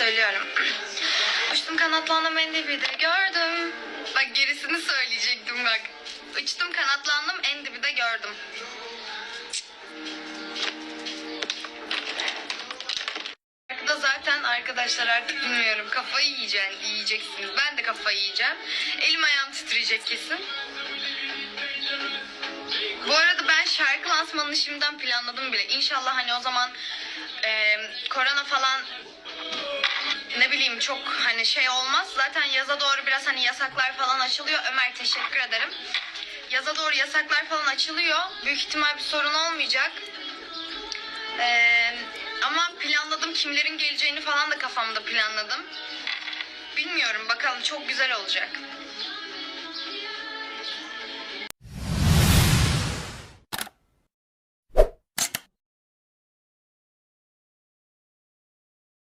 söylüyorum. Uçtum kanatlandım NDB'de gördüm. Bak gerisini söyleyecektim bak. Uçtum kanatlandım en dibi de gördüm. Şarkıda zaten arkadaşlar artık bilmiyorum kafayı yiyeceksin, yiyeceksiniz. Ben de kafayı yiyeceğim. Elim ayağım titreyecek kesin. Bu arada ben şarkı lansmanını şimdiden planladım bile. İnşallah hani o zaman e, korona falan bileyim çok hani şey olmaz. Zaten yaza doğru biraz hani yasaklar falan açılıyor. Ömer teşekkür ederim. Yaza doğru yasaklar falan açılıyor. Büyük ihtimal bir sorun olmayacak. Ee, ama planladım kimlerin geleceğini falan da kafamda planladım. Bilmiyorum bakalım çok güzel olacak.